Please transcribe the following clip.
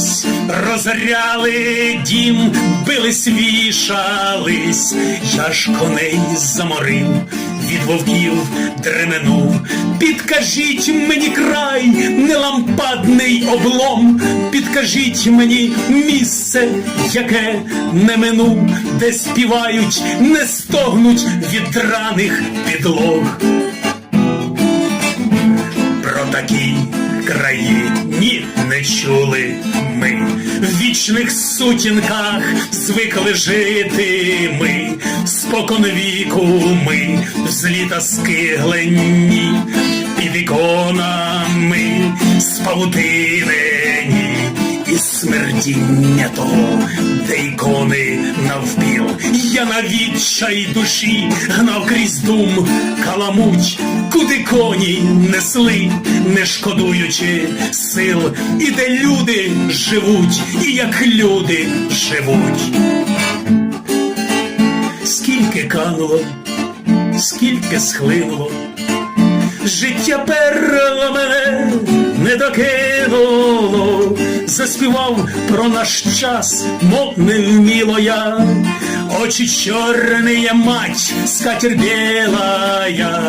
колись розоряли дім, бились, вішались, я ж коней заморив, від вовків дременув. Підкажіть мені край, не лампадний облом, підкажіть мені місце, яке не мину, де співають, не стогнуть від драних підлог. Про такі краї ні не чули ми. В вічних сутінках звикли жити ми, спокон віку ми, взліта скиглені, під іконами спавутинені. І смердіння того, де навпіл, я на відчай душі гнав крізь дум каламуть, куди коні несли, не шкодуючи сил, і де люди живуть, і як люди живуть. Скільки кануло, скільки схлинуло, життя перло мене не докинуло, заспівав про наш час, мов не вміло я, очі чорні, мать, скатерть білая.